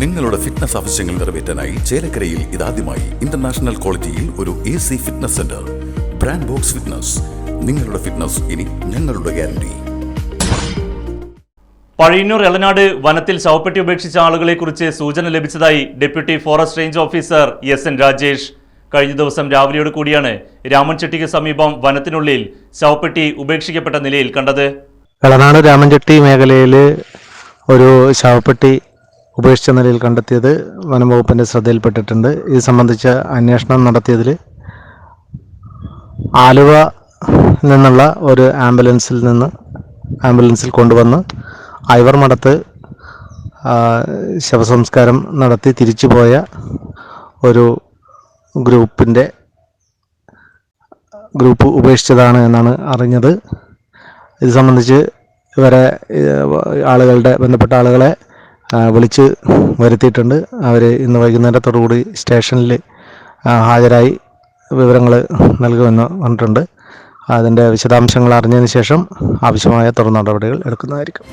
നിങ്ങളുടെ ഫിറ്റ്നസ് ആവശ്യങ്ങൾ നിറവേറ്റാനായി ചേലക്കരയിൽ ഇതാദ്യമായി ഇന്റർനാഷണൽ ക്വാളിറ്റിയിൽ ഒരു A C fitness centre brand box fitness നിങ്ങളുടെ ഫിറ്റ്നസ് ഇനി ഞങ്ങളുടെ ഗ്യാരണ്ടി പഴയന്നൂർ എളനാട് വനത്തിൽ ശവപ്പെട്ടി ഉപേക്ഷിച്ച ആളുകളെക്കുറിച്ച് സൂചന ലഭിച്ചതായി deputy forest range officer S N Rajesh. കഴിഞ്ഞ ദിവസം രാവിലെയോട് കൂടിയാണ് രാമൻചെട്ടിക്ക് സമീപം വനത്തിനുള്ളിൽ ശവപ്പെട്ടി ഉപേക്ഷിക്കപ്പെട്ട നിലയിൽ കണ്ടത്. എളനാട് രാമൻചെട്ടി മേഖലയിൽ ഒരു ശവപ്പെട്ടി ഉപേക്ഷിച്ച നിലയിൽ കണ്ടെത്തിയത് വനംവകുപ്പിന്റെ ശ്രദ്ധയിൽപ്പെട്ടിട്ടുണ്ട്. ഇത് സംബന്ധിച്ച അന്വേഷണം നടത്തിയതിൽ ആലുവ നിന്നുള്ള ഒരു ആംബുലൻസിൽ നിന്ന് ആംബുലൻസിൽ കൊണ്ടുവന്ന് ഐവർ മഠത്ത് ശവസംസ്കാരം നടത്തി തിരിച്ചു പോയ ഒരു ഗ്രൂപ്പിന്റെ ഗ്രൂപ്പ് ഉപേക്ഷിച്ചതാണ് എന്നാണ് അറിഞ്ഞത്. ഇത് സംബന്ധിച്ച് ഇവരെ ആളുകളുടെ ബന്ധപ്പെട്ട ആളുകളെ വിളിച്ച് വരുത്തിയിട്ടുണ്ട്. അവർ ഇന്ന് വൈകുന്നേരത്തോടുകൂടി സ്റ്റേഷനിൽ ഹാജരായി വിവരങ്ങൾ നൽകുമെന്ന് പറഞ്ഞിട്ടുണ്ട്. അതിന്റെ വിശദാംശങ്ങൾ അറിഞ്ഞതിന് ശേഷം ആവശ്യമായ തുടർ നടപടികൾ എടുക്കുന്നതായിരിക്കും.